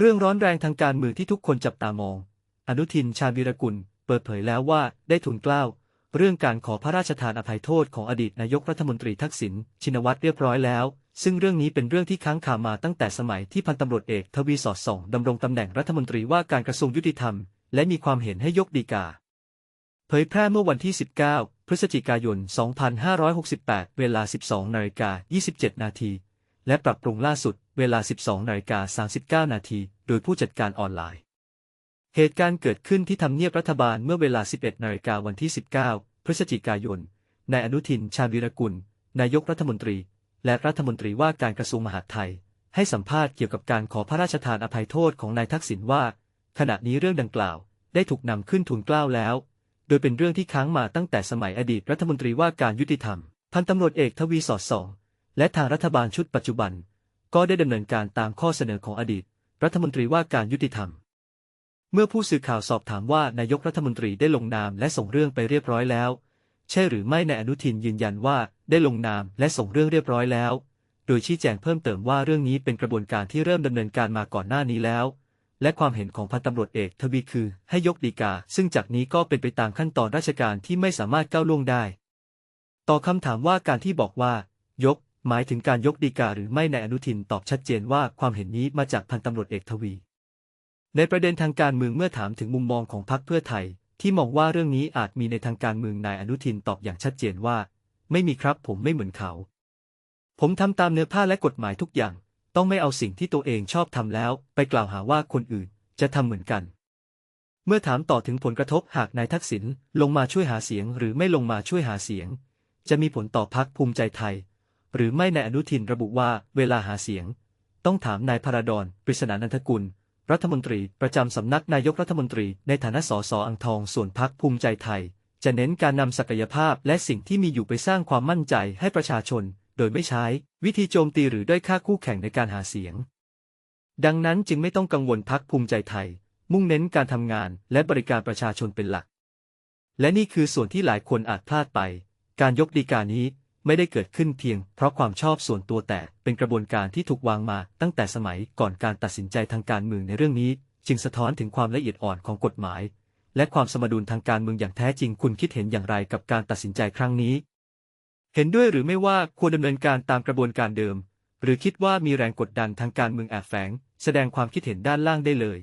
เรื่องร้อนแรงทางการเมืองที่ทุกคนจับตามอง อนุทินชาญวีรกุล เปิดเผยแล้วว่าได้ทุนเกล้าเรื่องการขอพระราชทานอภัยโทษของอดีตนายกรัฐมนตรีทักษิณชินวัตรเรียบร้อยแล้ว ซึ่งเรื่องนี้เป็นเรื่องที่ค้างคามาตั้งแต่สมัยที่พันตำรวจเอกทวีสอดส่องดำรงตำแหน่งรัฐมนตรีว่าการกระทรวงยุติธรรม และมีความเห็นให้ยกดีกา เผยแพร่เมื่อวันที่ 19 พฤศจิกายน 2568 เวลา 12นาฬิกา27 นาที และปรับปรุงล่าสุดเวลา 12นาฬิกา39 นาที โดยผู้จัดการออนไลน์ เหตุการณ์เกิดขึ้นที่ทำเนียบรัฐบาลเมื่อเวลา 11นาฬิกาวันที่ 19 พฤศจิกายน นายอนุทิน ชาญวีรกุล นายกรัฐมนตรี และรัฐมนตรีว่าการกระทรวงมหาดไทย ให้สัมภาษณ์เกี่ยวกับการขอพระราชทานอภัยโทษของนายทักษิณว่า ขณะนี้เรื่องดังกล่าว ได้ถูกนำขึ้นทูลเกล้าแล้ว โดยเป็นเรื่องที่ค้างมาตั้งแต่สมัยอดีตรัฐมนตรีว่าการยุติธรรม พันตำรวจเอกทวีสอดส่อง และทางรัฐบาลชุดปัจจุบัน ก็ได้ดำเนินการตามข้อเสนอของอดีต รัฐมนตรีว่าการยุติธรรม เมื่อผู้สื่อข่าวสอบถามว่านายกรัฐมนตรีได้ลงนามและส่งเรื่องไปเรียบร้อยแล้ว ใช่หรือไม่นายอนุทินยืนยันว่าได้ลงนามและส่งเรื่องเรียบร้อยแล้ว โดยชี้แจงเพิ่มเติมว่าเรื่องนี้เป็นกระบวนการที่เริ่มดำเนินการมาก่อนหน้านี้แล้ว และความเห็นของพันตำรวจเอกทวีคือ ให้ยกดีกา ซึ่งจากนี้ก็เป็นไปตามขั้นตอนราชการที่ไม่สามารถก้าวล่วงได้ ต่อคำถามว่าการที่บอกว่ายก หมายถึงการยกดีกาหรือไม่ในอนุทินตอบชัดเจนว่าความเห็นนี้มาจากพันตำรวจเอกทวี ในประเด็นทางการเมืองเมื่อถามถึงมุมมองของพรรคเพื่อไทย ที่มองว่าเรื่องนี้อาจมีในทางการเมืองนายอนุทินตอบอย่างชัดเจนว่า ไม่มีครับผมไม่เหมือนเขา ผมทำตามเนื้อผ้าและกฎหมายทุกอย่าง ต้องไม่เอาสิ่งที่ตัวเองชอบทำแล้ว ไปกล่าวหาว่าคนอื่นจะทำเหมือนกันเมื่อถามต่อถึงผลกระทบหากนายทักษิณลงมาช่วยหาเสียงหรือไม่ลงมาช่วยหาเสียง จะมีผลต่อพักภูมิใจไทย หรือไม่ในอนุทินระบุว่าเวลาหาเสียง ต้องถามนายพระดอนปริศนานันทกุล รัฐมนตรีประจำสำนักนายกรัฐมนตรีในฐานะสสอังทองส่วนพักภูมิใจไทย จะเน้นการนำศักยภาพและสิ่งที่มีอยู่ไปสร้างความมั่นใจให้ประชาชน โดยไม่ใช้ วิธีโจมตีหรือด้อยค่าคู่แข่งในการหาเสียง ดังนั้นจึงไม่ต้องกังวลพักภูมิใจไทย มุ่งเน้นการทำงานและบริการประชาชนเป็นหลัก และนี่คือส่วนที่หลายคนอาจพลาดไป การยกดีกานี้ ไม่ได้เกิดขึ้นเพียง เพราะความชอบส่วนตัวแต่เป็นกระบวนการที่ถูกวางมาตั้งแต่สมัยก่อนการตัดสินใจทางการเมืองในเรื่องนี้ จึงสะท้อนถึงความละเอียดอ่อนของกฎหมาย และความสมดุลทางการเมืองอย่างแท้จริงคุณคิดเห็นอย่างไรกับการตัดสินใจครั้งนี้ เห็นด้วยหรือไม่ว่าควรดำเนินการตามกระบวนการเดิม หรือคิดว่ามีแรงกดดันทางการเมืองแอบแฝง แสดงความคิดเห็นด้านล่างได้เลย